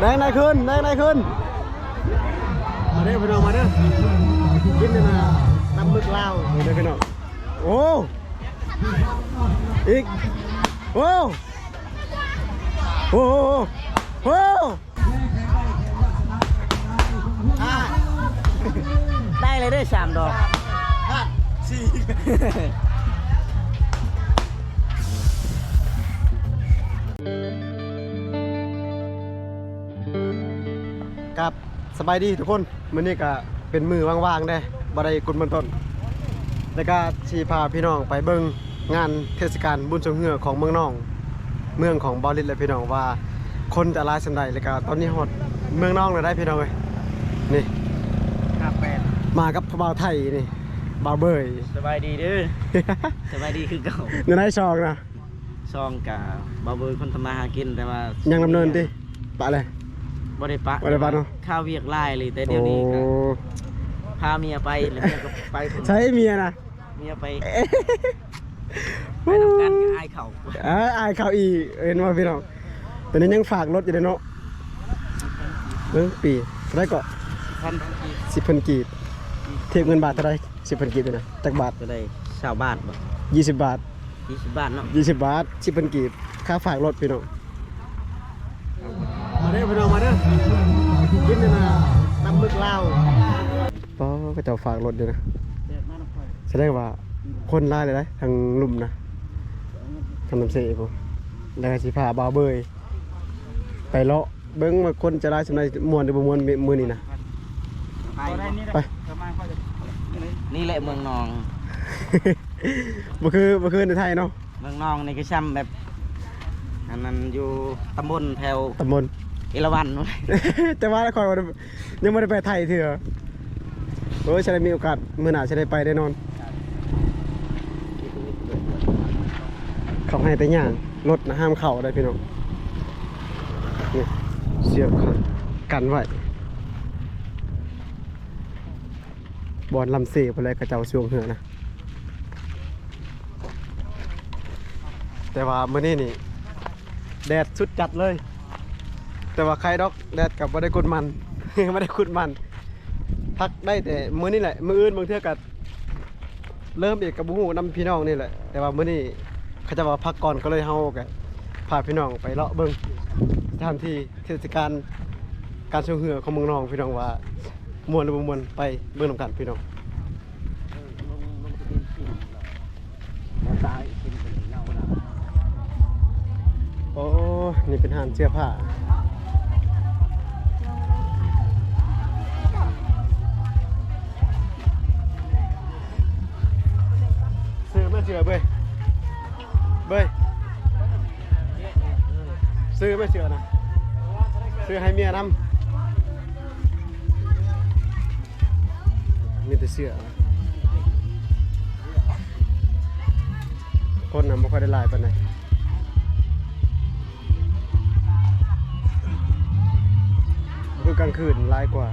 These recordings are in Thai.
แดงไหนขึ้นแดงไหนขึ้น มาเด้อพี่น้องมาเด้อกินเลยนะตำมึกลาวมาเด้อพี่น้องโอ้อีกโอ้โอ้โอ้ห้าได้เลยได้สามดอกห้าสี่ กับสบายดีทุกคนมื้อนี้ก็เป็นมือว่างๆได้บ่ได้กุนมันต้น แล้วก็ชีพาพี่น้องไปเบิ่งงานเทศกาลบุญสงเหือของเมืองนอง เมืองของบอลิสและพี่น้องว่า คนจะหลายสันใดแล้วก็ตอนนี้ฮอดเมืองนองเลยได้พี่น้องเอ้ยนี่ครับแปดมากับพระบ่าวไทยนี่บ่าวเบยสบายดีเด้อ สบายดีคือเก่าเงินได้ซองนะซองกับบาเบอร์คนทำมาหากินแต่ว่ายัยังดำเนินติปะเลย บริปะบ่ได้ปะเนาะข้าวเวียกไล่เลยแต่เดี๋ยวนี้ก็โอ้พาเมียไปแล้วเมียก็ไปผมใช้เมียนะเมียไปเอ๊ะไปทำกันกับอายเขาเอ้ยอายเขาอีกเห็นว่าพี่น้องตอนนี้ยังฝากรถอยู่เลยเนาะเบิ่งปีเท่าไหรก็พันสิบพันกีบเทียบเงินบาทเท่าไหรสิบพันกีบเลยนะจากบาทก็ได้ชาวบ้านบ่ยี่สิบบาทยี่สิบบาทเนาะยี่สิบบาทสิบพันกีบค่าฝากรถพี่น้อง มาเด้อพี่น้องมาเด้อกินเลยนะตำมึกลาวป้อก็จะฝากรถอยู่นะเดือดมากนะพ่อยแสดงว่าคนร้ายเลยนะทางลุ่มนะทำน้ำเสผมแล้วก็สิพาบาวเบยไปเลาะเบิ้งว่าคนจะร้ายสำหรับมวนหรือบ่มวนมือนี่นะไปไปนี่แหละเมืองนอง บ่คือบ่คือในไทยเนาะ เมืองนองนี่ก็ช่ำแบบอันนั้นอยู่ตำบลแถวตำบลเอราวันแต่ว่าคอยว่ายังไม่ได้ไปไทยเถื่อโอ้ยฉันได้มีโอกาสเมื้อหนาฉันได้ไปแน่นอน เขาให้แต่ย่างรถนะห้ามเข้าได้พี่น้องเนี่ยเสียบเขากันไว้บอลลำเสพอะไรกระเจ้าช่วงเหือนะแต่ว่ามื้อนี้นี่ แดดสุดจัดเลย แต่ว่าใครดอกแดดกับไม่ได้กุดมัน ไม่ได้กุดมันพักได้แต่มื้อนี้แหละมื้ออื่นบางเทื่อกัเริ่มอีกกับบุหูน้ำพี่น้องนี่แหละ แต่ว่ามื้อนี้เขาจะว่าพักก่อนก็เลยเฮากัพาพี่น้องไปเลาะเบิ่งสถานที่เทศกาลการชมเหือของเมืองนองพี่น้องว่ามวนหรือบ่มวนไปเบิ่งนำกันพี่น้องตายโอ้นี่เป็นหานเสื้อผ้า ชื่อเบยเบยซื้อไม่เชื่อนะซื้อให้เมียนำมีแต่เสื้อคนนำไม่ค่อยได้ลายปานดคือกลางคืนร้ายกว่า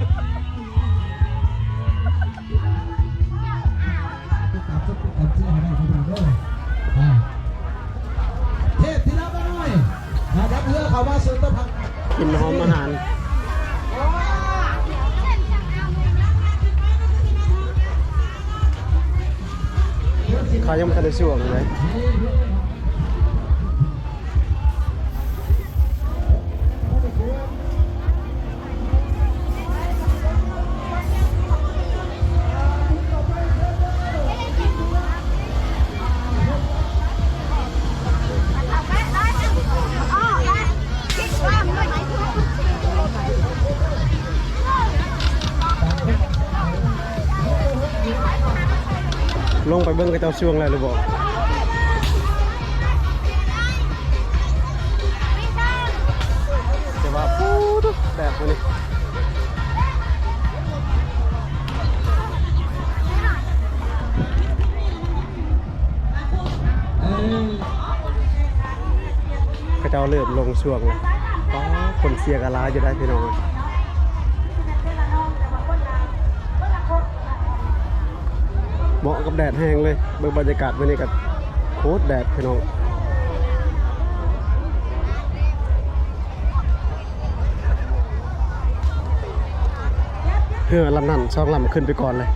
กกินหอมอาหารเขายังไม่ทันได้ช่วงเลย ลงไปเบิ้งกระเจ้าช่วงแล้วหรือบอกแต่ว่าปูดแดดตัวนี้กระเจ้าเริ่มลงช่วงแล้วอ๋อคนเสียกระลาอยู่ได้พี่น้อง มาะกับแดดแห้งเลยเบิ่งบรรยากาศวันนี้กับโคตรแดดพี่น้องเฮือลำนั้นช่องลำขึ้นไปก่อนเลย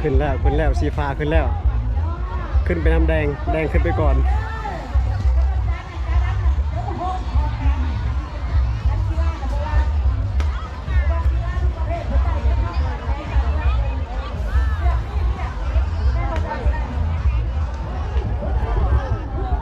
ขึ้นแล้วขึ้นแล้วสีฟ้าขึ้นแล้ว ขึ้นไปน้ำแดง แดงขึ้นไปก่อน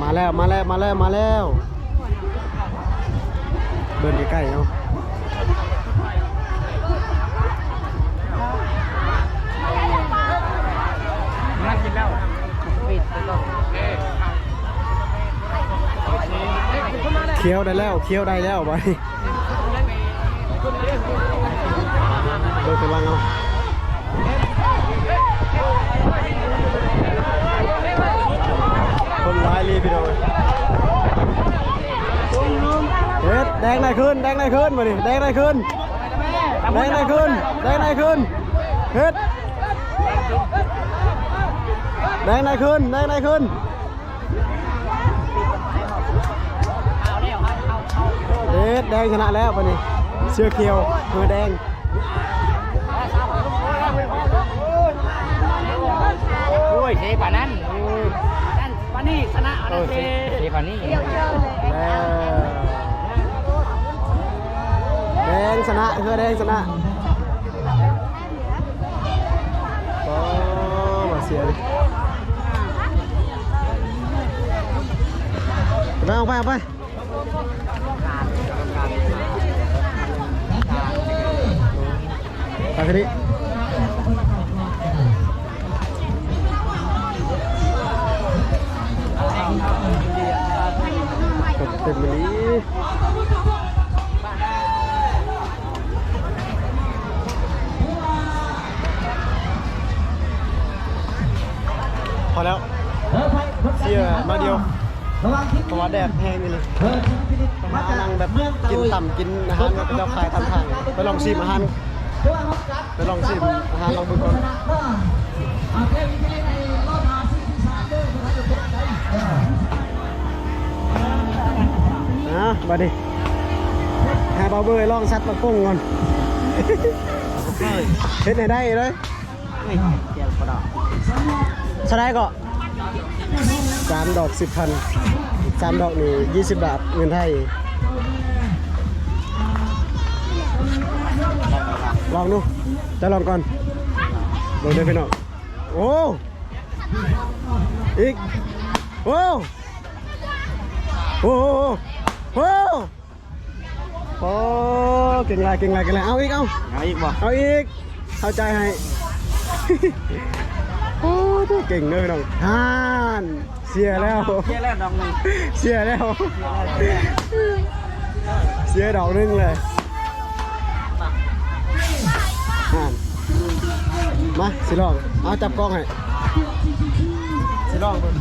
มาแล้ว มาแล้ว มาแล้ว มาแล้ว เดินใกล้ๆเอาน่า คี้ยวได้แล้วเคี้ยวได้แล้วไปเดินไปลังเอาคนร้ายรีพี่น้องเฮ็ดแดงไหนขึ้นแดงไหนขึ้นมาดิแดงไหนขึ้นแดงไหนขึ้นแดงไหนขึ้นเฮ็ดแดงไหนขึ้นแดงไหนขึ้น เด็ดแดงชนะแล้ววันนี้ เสื้อเขียวมือแดงโอ้ยเทปานั้นนั่นปานี่ชนะนะเทเทปานี่แล้วแดงชนะเสื้อแดงชนะก็มาเสียเลยไปเอาไปเอาไป ไปทีนี้กดเต็มเลยพอแล้วเออไปรถเสียมาเดียวระวังทิศเพราะว่าแดดแห้งนี่เลยเออทิศพินิจมานั่งแบบกินต่ำกินอาหารแบบเจ้าขายตามทางไปลองชิมอาหารตัวรถจัด ไปลองชิมอาหารลองดูก่อนโอเควิธีในรอบหาสิ่งที่สามเด้อคนนั้นจะตกใจเออนะมาดิหาเบาเบยลองซัดมากุ้งก่อนเฮ็ดให้ได้เลยเฮ้ยเจียวกระดอกเท่าไหรก็สามดอกสิบพันสามดอกนี่ยี่สิบบาทเงินไทย ลองดูจะลองก่อนลองเดินไปหน่อยโอ้อีกโอ้โอ้โหโอ้โหโอ้เก่งไรเก่งไรเก่งไรเอาอีกเอาเอาอีกบ่เอาอีกเข้าใจให้โอ้ตัวเก่งเลยน้องฮ่านเสียแล้วเที่ยแล้วดอกหนึ่งเสียแล้วเสียดอกหนึงเลย มาสิลองเอาจับกล้องให้สิลองเบิ่ง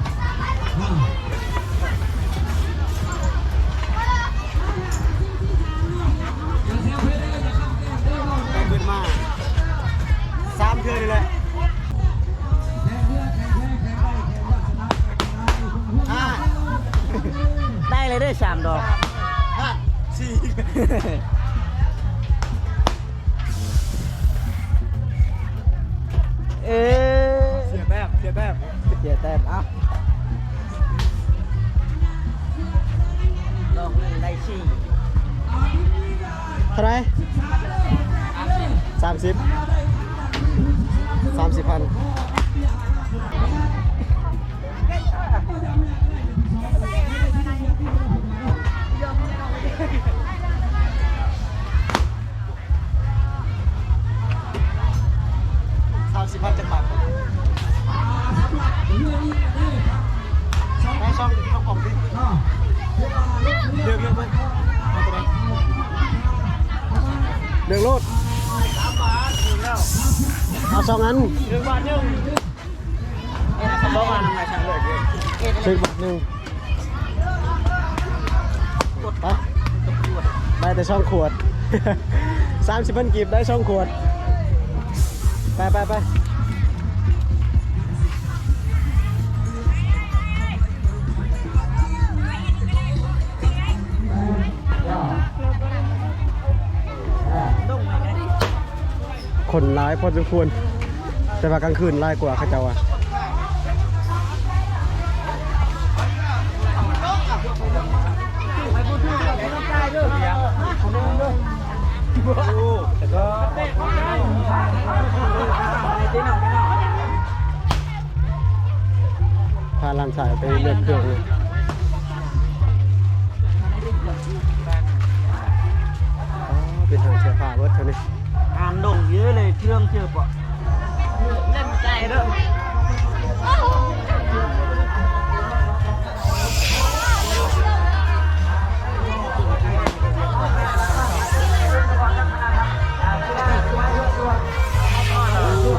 สามสิบพันสามสิบพันจะบาทได้ช่องช่องผมดิเลือกเลือกไปเอาตัวไหนเลือกโลด เอาสองอันหนึ่งบาทหนึ่งเอ๊ะสองบาททำไมฉันเลยซื้อบักหนึ่งไปได้แต่ช่องขวดสามสิบพันกีบได้ช่องขวด ไปไปไป คนร้ายพอสมควร แต่ว่ากลางคืนร้ายกว่าเขาเจ้าอะพาลานสายไปเลือกเครื่องเลยอ๋อเป็นทางเสื้อผ้าเวิร์ดเท่านี้านดงเยอะเลยเครื่องเจอปะเล่นใจเด้อ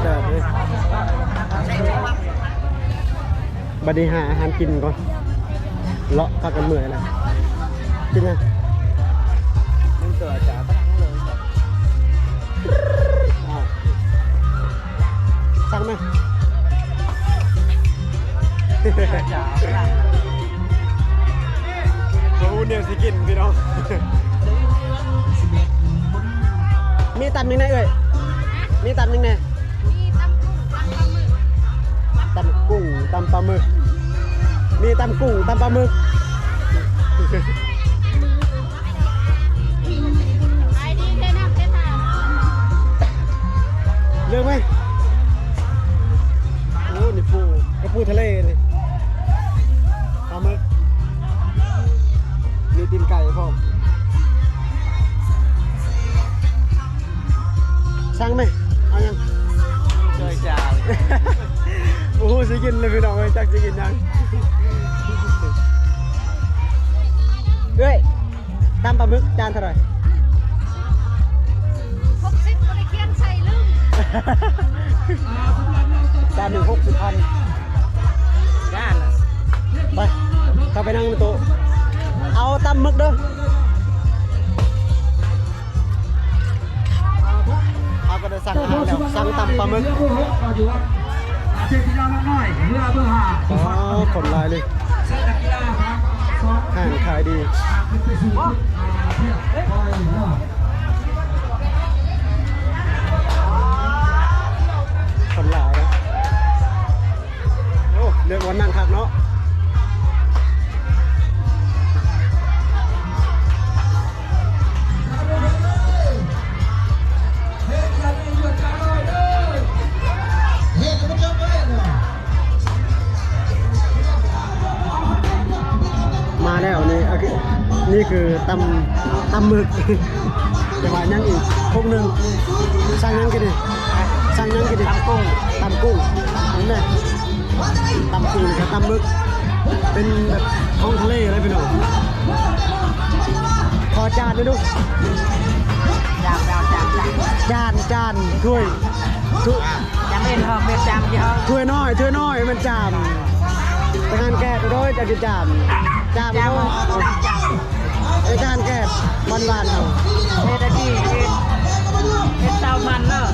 แดดเลยบัดนี้หาอาหารกินก่อน เลาะพักกันเมื่อยแล้วกินยังมึงเกิดจาก สั่งไหมจากโอ้เนี่ยสิกินพี่น้อง มีตำยังไงเอ่ยมีตำยังไงมีตำกุ้งตำปลาหมึกตำกุ้งตำปลาหมึก มีตำกุ้งตำปลาหมึกขายดีเท่นักเท่ทาเลือกไหม ปูกระปูทะเลนี่ปลาหมึกมีตีนไก่พ่อมสั่งไหมเอายังเจอจากโอ้โหสิกินเลยพี่น้องเอ้ยจักสิกินยังเฮ้ยตำปลาหมึกจานเท่าไหร่ ห่างขายดีขึ้นไปสู่จุดอ่ายบคอยเนาะขนลายโอ้เรียกว่านั่งคักเนาะ นี่คือตำตำหมึกแต่ว่ายังอีกพวกหนึ่งสั่งยังกินดิสั่งยังกินดิตำกุ้งตำกุ้งนี่แหละตำกุ้งกับตำหมึก เป็นแบบท้องทะเลเลยพี่น้องขอจานด้วยดูจามจามจามจามจานจานถ้วยถ้วยจามเอ็นเหรอเป็นจามกี่เหรอถ้วยน้อยถ้วยน้อยมันจานทางานแก้ไปด้วยจะกินจานจานจามก็จาม ไอ้จานแก้บ้านเอาเฮ็ดดีเฮ็ดเฮ็ดเตามันเนอะ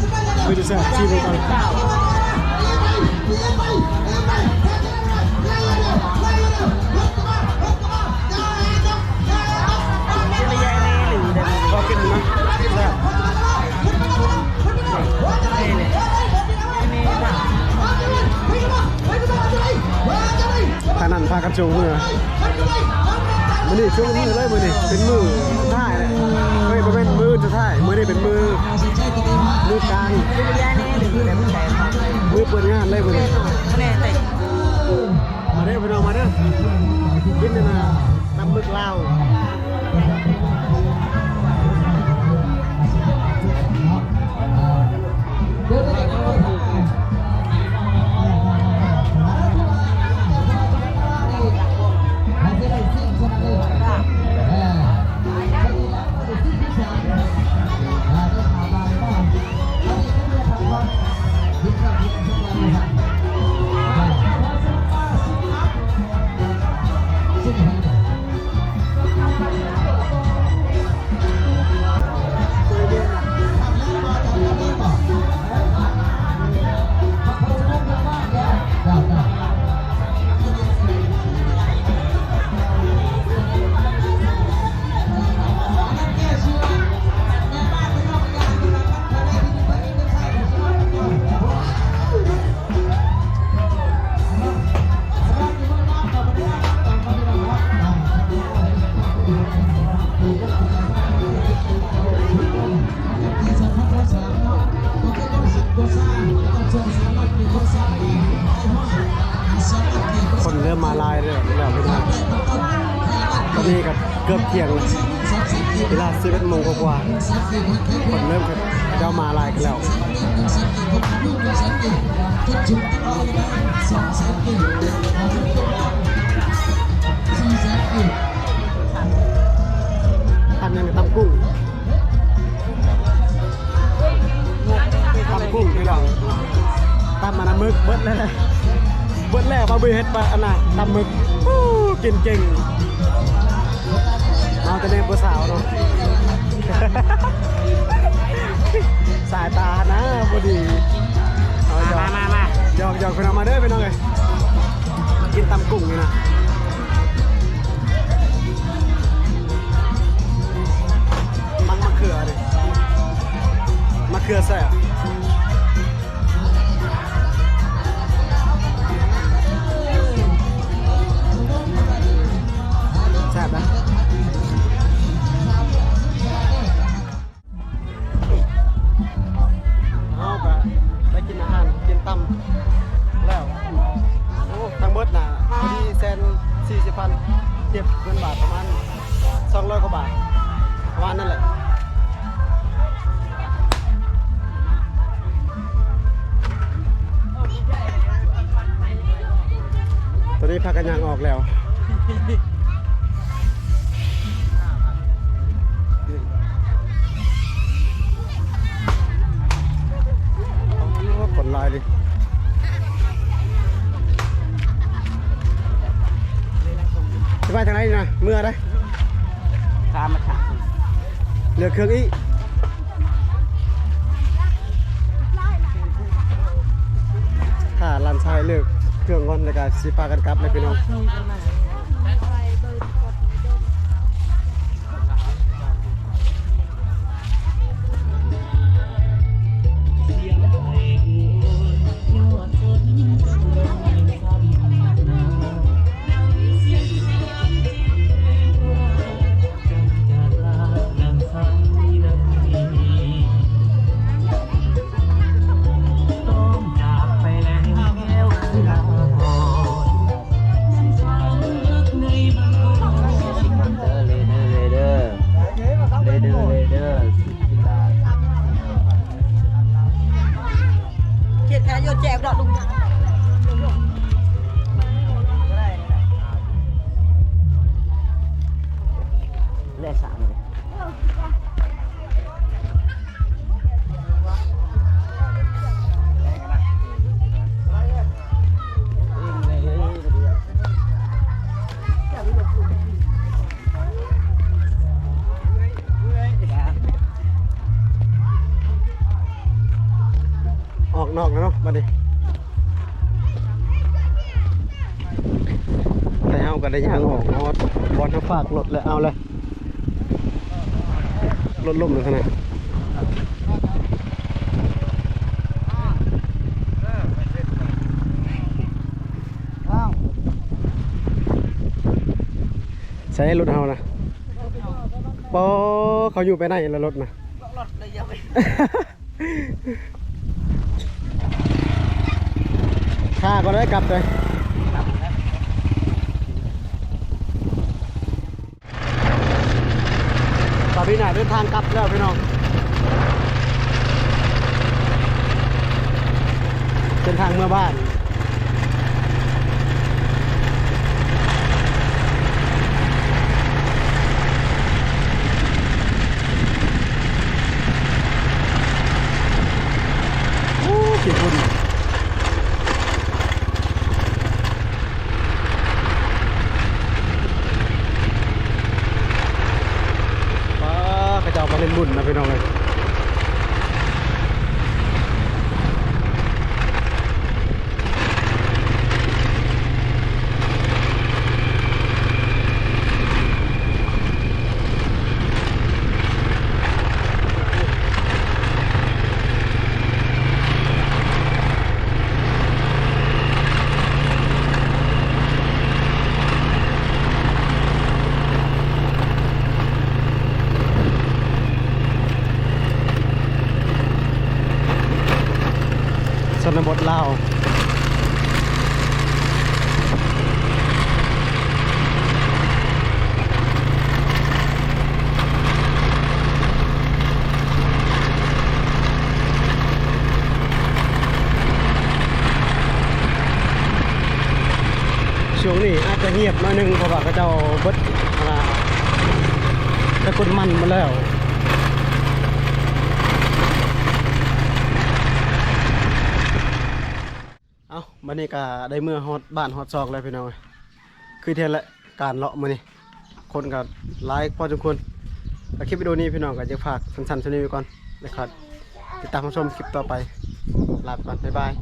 คือจะแซ่บชิมกันเตาที่ระยะนี้หรือเดี๋ยวนี้พอกินนะแซ่บนี่เลยนี่ค่ะทางนั้นพากันชูมือ มือนี่ชูมือเลยมือนี่เป็นมือท่ายเลยเฮ้ยบ่เป็นมือจะท่ายมือนี่เป็นมือมือกลางที่ระยะนี้หรือเดี๋ยวมันใส่ค่ะมือเปิดงานเลยมือนี่แน่มาเด้อพี่น้องมาเด้อกินนะตำมึกลาว น้ำมึกเบิดเลยนะเบิดแล้วมาเบือเฮ็ดปะอันน่ะตำมึกฮู้กินเก่งเอาแต่เนมผู้สาวเนาะสายตานะพอดีเอาหยอกมามามาหยอกหยอกไปเอามาเด้อไปน้องเลยกินตำกุ้งนี่นะมังมะเขือดิมะเขือแซ่บ ไปทางไหนนะเมื่อได้ตามมาถามเหลือเครื่องอีกถ้าลันชายเลือกเครื่องงอนแล้วก็สิพากันกลับเลยพี่น้อง เขาดิแต่เอาก็ได้ยางออกอาบอลเขาฝากรถเลยเอาเลยรถล่มหนึ่งขนาดใช้รถเอานะปอเขาอยู่ไปไหนแล้วรถนะรถเลยยังไม่ ข้าก็ได้กลับเลยตอนนี้น่ะเดินทางกลับแล้วพี่น้องเส้นทางเมื่อบ้านโอ้เสียงคนป้ากระเจ้ามาเล่นบุญนะพี่น้องเลยชนบทลาว งียบหน่อยหนึงเพราะว่าเขาเจ้าเบิดอ่าตะกุนมันมาแล้วเอาบันนี้ก็ได้เมื่อฮอดบ้านฮอดซอกแล้วพี่น้องคือเทนละการเลาะมื้อนี้คนก็หลายพอสมควรแล้วคลิปวิดีโอนี้พี่น้องก็จะฝากสั้นๆเท่านี้ไว้ก่อนนะครับติดตามชมคลิปต่อไปลาไปก่อนบ๊ายบาย